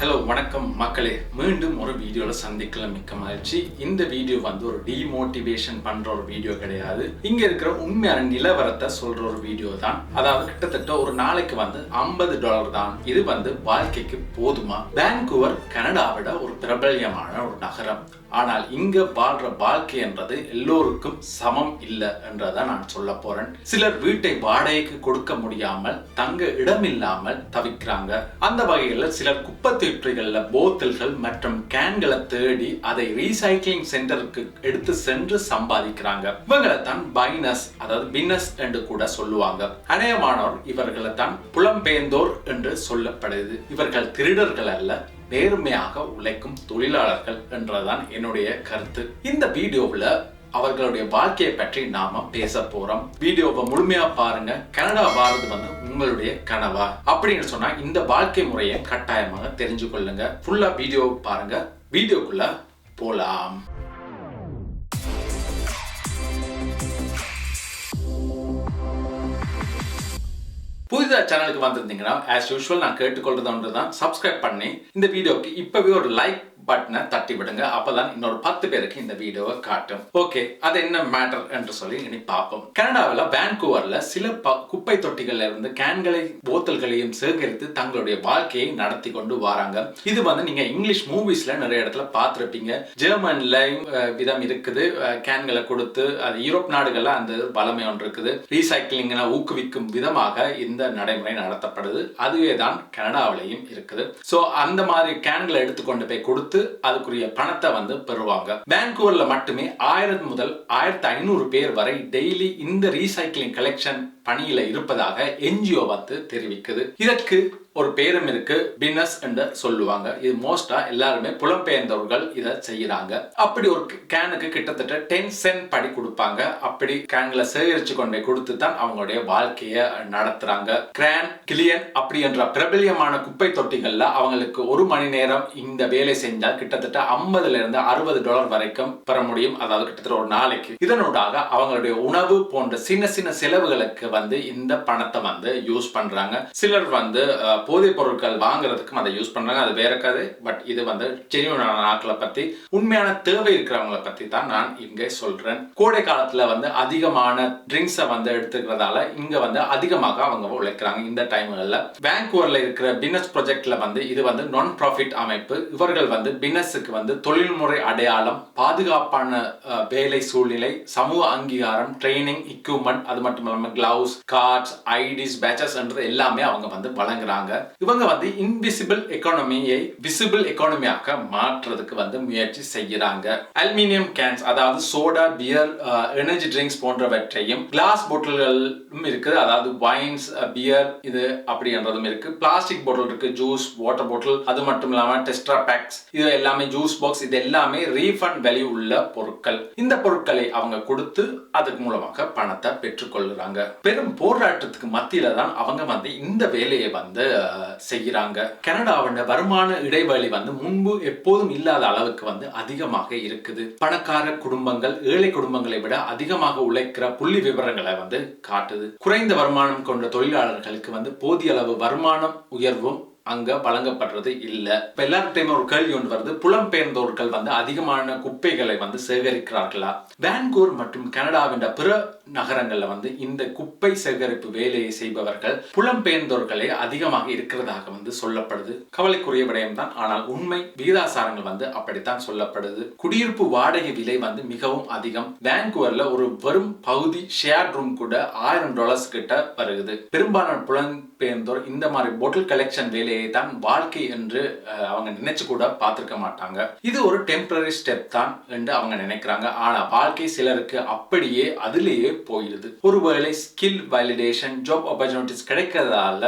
Hello வணக்கம் மக்களே. மீண்டும் ஒரு வீடியோவில் சந்திக்கலாம். மிக்க மகிழ்ச்சி. இந்த வீடியோ வந்து ஒரு டிமோட்டிவேஷன் பண்ற ஒரு வீடியோ கிடையாது. இங்க இருக்கிற உண்மையான நிலவரத்தை சொல்ற ஒரு வீடியோ தான். அதாவது கிட்டத்தட்ட ஒரு நாளைக்கு வந்து 50 டாலர் தான். இது வந்து வாழ்க்கைக்கு போதுமா? வான்கூவர் கனடாவிட ஒரு பிரபல்யமான ஒரு நகரம். ஆனால் இங்க வாழ்ற வாழ்க்கை என்றது எல்லோருக்கும் சமம் இல்லை என்றதை நான் சொல்ல போறேன். சிலர் வீட்டை வாடகைக்கு கொடுக்க முடியாமல் தங்க இடம் இல்லாமல் தவிக்கிறாங்க. அந்த வகையில் சிலர் குப்பை தொட்டிகள்ல போத்தல்கள் மற்றும் கேன்களை தேடி அதை ரீசைக்கிளிங் சென்டருக்கு எடுத்து சென்று சம்பாதிக்கிறாங்க. இவங்களை தான் பைனஸ் அதாவது பின்னஸ் என்று கூட சொல்லுவாங்க. அநேகமானோர் இவர்களை தான் புலம்பெயர்ந்தோர் என்று சொல்லப்படுது. இவர்கள் திருடர்கள் அல்ல நேர்மையாக உழைக்கும் தொழிலாளர்கள் என்றதான் என்னுடைய கருத்து. இந்த வீடியோவில் அவர்களுடைய வாழ்க்கையை பற்றி நாம பேச போறோம். வீடியோவை முழுமையா பாருங்க. கனடா வாழ்றது வந்து உங்களுடைய கனவா? அப்படின்னு சொன்னா இந்த வாழ்க்கை முறையை கட்டாயமாக தெரிஞ்சு கொள்ளுங்க ஃபுல்லா வீடியோ பாருங்க. வீடியோக்குள்ள போலாம். புதிதாக சேனலுக்கு வந்திருந்தீங்கன்னா ஆஸ் யூஷுவல் நான் கேட்டுக்கொள்றது ஒன்று தான். சப்ஸ்கிரைப் பண்ணி இந்த வீடியோக்கு இப்போவே ஒரு லைக் பட்டனை தட்டி விடுங்க. அப்பதான் இன்னொரு பத்து பேருக்கு இந்த வீடியோவை காட்டும். ஓகே அது என்ன மேட்டர் என்று சொல்லி இனி பார்ப்போம். கனடாவில் வேன்கூவர்ல சில ப- குப்பை தொட்டிகள்ல இருந்து கேன்களை போத்தல்களையும் சேகரித்து தங்களுடைய வாழ்க்கையை நடத்தி கொண்டு வராங்க. இது வந்து நீங்க இங்கிலீஷ் மூவிஸ்ல நிறைய இடத்துல பார்த்துருப்பீங்க. ஜெர்மன்ல விதம் இருக்குது. கேன்களை கொடுத்து அது யூரோப் நாடுகள்ல அந்த வளமை ஒன்று இருக்குது. ரீசைக்கிளிங்கை ஊக்குவிக்கும் விதமாக இந்த நடைமுறை நடத்தப்படுது. அதுவே தான் கனடாவிலையும் இருக்குது. சோ அந்த மாதிரி கேன்களை எடுத்துக்கொண்டு போய் கொடுத்து அதுக்குரிய பணத்தை வந்து பெறுவாங்க. வேன்கூவர்ல மட்டுமே ஆயிரம் முதல் ஆயிரத்தி ஐநூறு பேர் வரை டெய்லி இந்த ரீசைக்கிளிங் கலெக்ஷன் பணியில இருப்பதாக என்ஜிஓ வந்து தெரிவிக்குது. இதற்கு ஒரு பேரும் இருக்கு பின்னஸ் என்று சொல்லுவாங்க. இது மோஸ்டா எல்லாருமே புலம்பெயர்ந்தவர்கள் இதை செய்யறாங்க அப்படி ஒரு கேனுக்கு கிட்டத்தட்ட டென் சென்ட் படி கொடுப்பாங்க. அப்படி கேன்களை சேகரிச்சு கொண்டே கொடுத்து தான் அவங்களுடைய வாழ்க்கைய நடத்துறாங்க. கிரான் கிளியன் அப்படி என்ற பிரபல்யமான குப்பை தொட்டிகள்ல அவங்களுக்கு ஒரு மணி நேரம் இந்த வேலை செஞ்சால் கிட்டத்தட்ட 50 இருந்து அறுபது டாலர் வரைக்கும் பெற முடியும். அதாவது கிட்டத்தட்ட ஒரு நாளைக்கு. இதனூடாக அவங்களுடைய உணவு போன்ற சின்ன சின்ன செலவுகளுக்கு வந்து இந்த பணத்தை வந்து யூஸ் பண்றாங்க. சிலர் வந்து போதைப் பொருட்கள் வாங்குறதுக்கும் அதை யூஸ் பண்ணுறாங்க அது வேற கதை. பட் இது வந்து ஜெனியூனான ஆட்களை பற்றி உண்மையான தேவை இருக்கிறவங்களை பற்றி தான் நான் இங்கே சொல்கிறேன் கோடை காலத்தில் வந்து அதிகமான ட்ரிங்க்ஸை வந்து எடுத்துக்கிறதால இங்கே வந்து அதிகமாக அவங்க உழைக்கிறாங்க இந்த டைம்களில் வேங்கூவர்ல இருக்கிற பின்னஸ் ப்ரொஜெக்டில் வந்து இது வந்து நான் ப்ராஃபிட் அமைப்பு. இவர்கள் வந்து பின்னஸுக்கு வந்து தொழில்முறை அடையாளம் பாதுகாப்பான வேலை சூழ்நிலை சமூக அங்கீகாரம் ட்ரைனிங் எக்யூப்மெண்ட் அது மட்டும் இல்லாமல் கிளவுஸ் கார்ட்ஸ் ஐடிஸ் பேச்சஸ் எல்லாமே அவங்க வந்து வழங்குறாங்க. இவங்க வந்து இன்விசிபிள் எக்கானமியை விசிபிள் எக்கானமியாக மாற்றுறதுக்கு வந்து முயற்சி செய்யறாங்க. அலுமினியம் கேன்ஸ் அதாவது சோடா பியர் எனர்ஜி ட்ரிங்க்ஸ் போன்றவற்றையும் கிளாஸ் பாட்டில்களும் இருக்குது அதாவது வைன்ஸ் பியர் uh, இது அப்படின்றதும் இருக்கு. பிளாஸ்டிக் பாட்டில் இருக்கு ஜூஸ் வாட்டர் பாட்டில் அது மட்டும் இல்லாம டெஸ்ட்ரா பேக்ஸ் இது எல்லாமே ஜூஸ் பாக்ஸ் இது எல்லாமே ரீஃபண்ட் வேல்யூ உள்ள பொருட்கள். இந்த பொருட்களை அவங்க கொடுத்து அதுக்கு மூலமாக பணத்தை பெற்றுக்கொள்ளுறாங்க பெரும் போராட்டத்துக்கு மத்தியில தான் அவங்க வந்து இந்த வேலையை வந்து செய்கிறாங்க. கனடாவோட வருமான இடைவெளி வந்து முன்பு எப்போதும் இல்லாத அளவுக்கு வந்து அதிகமாக இருக்குது. பணக்கார குடும்பங்கள் ஏழை குடும்பங்களை விட அதிகமாக உழைக்கிற புள்ளி விவரங்களை வந்து காட்டுது. குறைந்த வருமானம் கொண்ட தொழிலாளர்களுக்கு வந்து போதிய அளவு வருமானம் உயர்வும் அங்க வழங்கப்படுறது இல்ல. இப்ப எல்லார்கிட்டையுமே ஒரு கேள்வி ஒன்று வருது. புலம்பெயர்ந்தோர்கள் வந்து அதிகமான குப்பைகளை வந்து சேகரிக்கிறார்களா? வேன்கூர் மற்றும் கனடாவின் பிற நகரங்களில் வந்து இந்த குப்பை சேகரிப்பு வேலையை செய்பவர்கள் புலம்பெயர்ந்தோர்களே அதிகமாக இருக்கிறதாக வந்து சொல்லப்படுது. கவலைக்குரிய விடயம் தான் ஆனால் உண்மை விகிதாசாரங்கள் வந்து அப்படித்தான் சொல்லப்படுது. குடியிருப்பு வாடகை விலை வந்து மிகவும் அதிகம். வேங்குவர்ல ஒரு வெறும் பகுதி ஷேர் ரூம் கூட ஆயிரம் டாலர்ஸ் கிட்ட வருகுது. பெரும்பாலான புலம்பெயர்ந்தோர் இந்த மாதிரி பொட்டில் கலெக்ஷன் வேலையை தான் வாழ்க்கை என்று அவங்க நினைச்சு கூட பார்த்திருக்க மாட்டாங்க. இது ஒரு டெம்பரரி ஸ்டெப் தான் என்று அவங்க நினைக்கிறாங்க. ஆனா வாழ்க்கை சிலருக்கு அப்படியே அதிலேயே போயிடுது. ஒருவேளை ஸ்கில் வேலிடேஷன் ஜாப் ஆப்பர்ச்சுனிட்டிஸ் கிடைக்கிறதால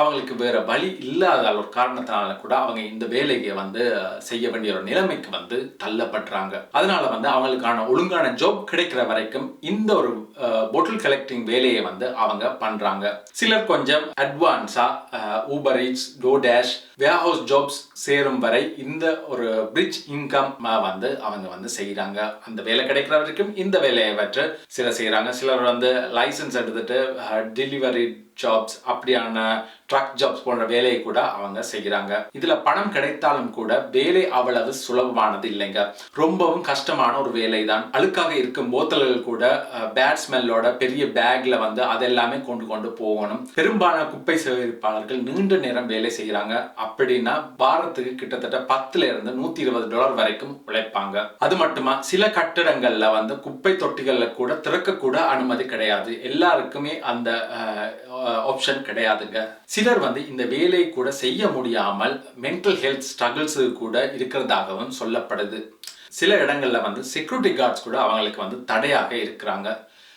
அவங்களுக்கு வேற வழி இல்லாத ஒரு காரணத்தினால கூட அவங்க இந்த வேலையை வந்து செய்ய வேண்டிய ஒரு நிலைமைக்கு வந்து தள்ளப்படுறாங்க. அதனால வந்து அவங்களுக்கான ஒழுங்கான ஜாப் கிடைக்கிற வரைக்கும் இந்த ஒரு பொட்டில் கலெக்டிங் வேலையை வந்து அவங்க பண்றாங்க. சிலர் கொஞ்சம் அட்வான்ஸா Uber Eats DoorDash warehouse jobs சேரும் வரை இந்த ஒரு பிரிட்ஜ் இன்கம் வந்து அவங்க வந்து செய்யறாங்க அந்த வேலை கிடைக்கிற வரைக்கும் இந்த வேலையை வச்சு சில செய்யறாங்க சிலர் வந்து லைசன்ஸ் எடுத்துட்டு டெலிவரி ஜாப்ஸ் அப்படியான ட்ரக் ஜாப்ஸ் போன்ற வேலையை கூட அவங்க செய்கிறாங்க. இதுல பணம் கிடைத்தாலும் கூட வேலை அவ்வளவு சுலபமானது இல்லைங்க. ரொம்பவும் கஷ்டமான ஒரு வேலை தான் அழுக்காக இருக்கும் போத்தல்கள் கூட பேட் ஸ்மெல்லோட பெரிய பேக்ல வந்து அதெல்லாமே கொண்டு கொண்டு போகணும். பெரும்பாலான குப்பை சேகரிப்பாளர்கள் நீண்ட நேரம் வேலை செய்கிறாங்க. அப்படின்னா வாரத்துக்கு கிட்டத்தட்ட பத்துல இருந்து நூத்தி இருபது டாலர் வரைக்கும் உழைப்பாங்க. அது மட்டுமா சில கட்டடங்கள்ல வந்து குப்பை தொட்டிகள்ல கூட திறக்க கூட அனுமதி கிடையாது. எல்லாருக்குமே அந்த ஆப்ஷன் கிடையாதுங்க. சிலர் வந்து இந்த வேலையை கூட செய்ய முடியாமல் மென்டல் ஹெல்த் ஸ்ட்ரகிள்ஸ் கூட இருக்கிறதாகவும் சொல்லப்படுது. சில இடங்களில் வந்து செக்யூரிட்டி கார்ட்ஸ் கூட அவங்களுக்கு வந்து தடையாக இருக்கிறாங்க.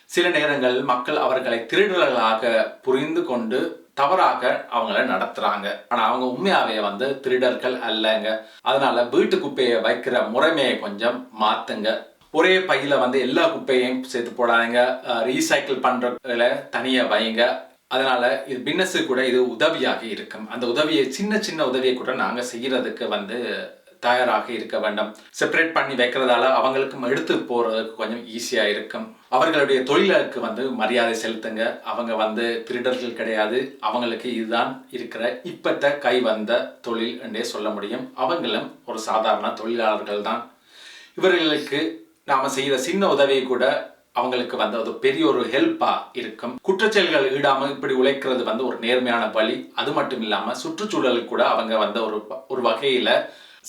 சில நேரங்கள் மக்கள் அவர்களை திருடர்களாக புரிந்து கொண்டு தவறாக அவங்கள நடத்துறாங்க. ஆனா அவங்க உண்மையாவே வந்து திருடர்கள் அல்லங்க. அதனால வீட்டு குப்பையை வைக்கிற முறைமையை கொஞ்சம் மாத்துங்க. ஒரே பையில வந்து எல்லா குப்பையையும் சேர்த்து போடாதீங்க. ரீசைக்கிள் பண்றதுல தனியா வைங்க. அதனால இது பின்னஸு கூட இது உதவியாக இருக்கும். அந்த உதவியை சின்ன சின்ன உதவியை கூட நாங்க செய்யறதுக்கு வந்து தயாராக இருக்க வேண்டும். செப்பரேட் பண்ணி வைக்கிறதால அவங்களுக்கும் எடுத்து போறதுக்கு கொஞ்சம் ஈஸியா இருக்கும். அவர்களுடைய தொழிலுக்கு வந்து மரியாதை செலுத்துங்க. அவங்க வந்து திருடர்கள் கிடையாது. அவங்களுக்கு இதுதான் இருக்கிற இப்பத்த கை வந்த தொழில் என்றே சொல்ல முடியும். அவங்களும் ஒரு சாதாரண தொழிலாளர்கள் தான். இவர்களுக்கு நாம செய்யற சின்ன உதவியை கூட அவங்களுக்கு வந்து அது பெரிய ஒரு ஹெல்ப்பா இருக்கும். குற்றச்செயல்கள் ஈடாம இப்படி உழைக்கிறது வந்து ஒரு நேர்மையான வழி. அது மட்டும் இல்லாம சுற்றுச்சூழலுக்கு கூட அவங்க வந்து ஒரு ஒரு வகையில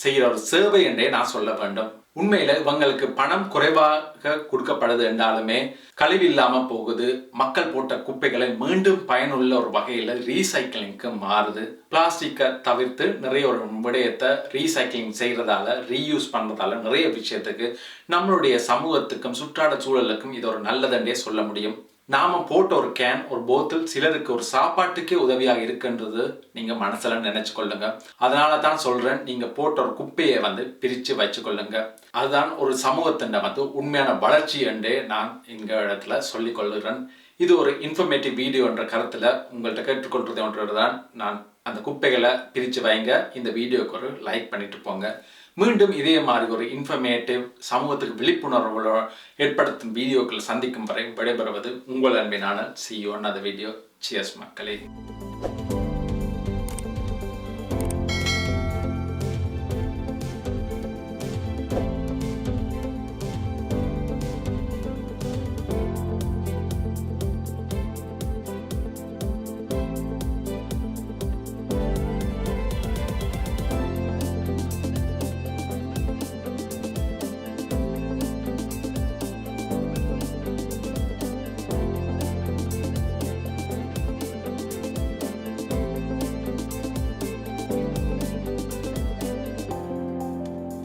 செய்கிற ஒரு சேவை என்றே நான் சொல்ல வேண்டும். உண்மையில இவங்களுக்கு பணம் குறைவாக கொடுக்கப்படுது என்றாலுமே கழிவு இல்லாம போகுது. மக்கள் போட்ட குப்பைகளை மீண்டும் பயனுள்ள ஒரு வகையில ரீசைக்கிளிங்க்கு மாறுது. பிளாஸ்டிக்கை தவிர்த்து நிறைய ஒரு விடயத்தை ரீசைக்கிளிங் செய்யறதால ரீயூஸ் பண்றதால நிறைய விஷயத்துக்கு நம்மளுடைய சமூகத்துக்கும் சுற்றாட சூழலுக்கும் இது ஒரு நல்லதண்டே சொல்ல முடியும். நாம் போட்ட ஒரு கேன் ஒரு போத்தில் சிலருக்கு ஒரு சாப்பாட்டுக்கே உதவியாக இருக்குன்றது நீங்கள் மனசில் நினச்சி கொள்ளுங்க. அதனால தான் சொல்கிறேன் நீங்கள் போட்ட ஒரு குப்பையை வந்து பிரித்து வச்சுக்கொள்ளுங்க அதுதான் ஒரு சமூகத்தின் வந்து உண்மையான வளர்ச்சி என்றே நான் எங்கள் இடத்துல சொல்லிக் கொள்கிறேன். இது ஒரு இன்ஃபர்மேட்டிவ் வீடியோ என்ற கருத்தில் உங்கள்கிட்ட கேட்டுக்கொள்றது ஒன்றுதான் நான் அந்த குப்பைகளை பிரித்து வைங்க. இந்த வீடியோக்கு ஒரு லைக் பண்ணிட்டு போங்க. மீண்டும் இதே மாதிரி ஒரு இன்ஃபர்மேட்டிவ் சமூகத்துக்கு விழிப்புணர்வு ஏற்படுத்தும் வீடியோக்கள் சந்திக்கும் வரை விடைபெறுவது உங்கள் அன்பினான சியோ அந்த வீடியோ சியர்ஸ் மக்களே.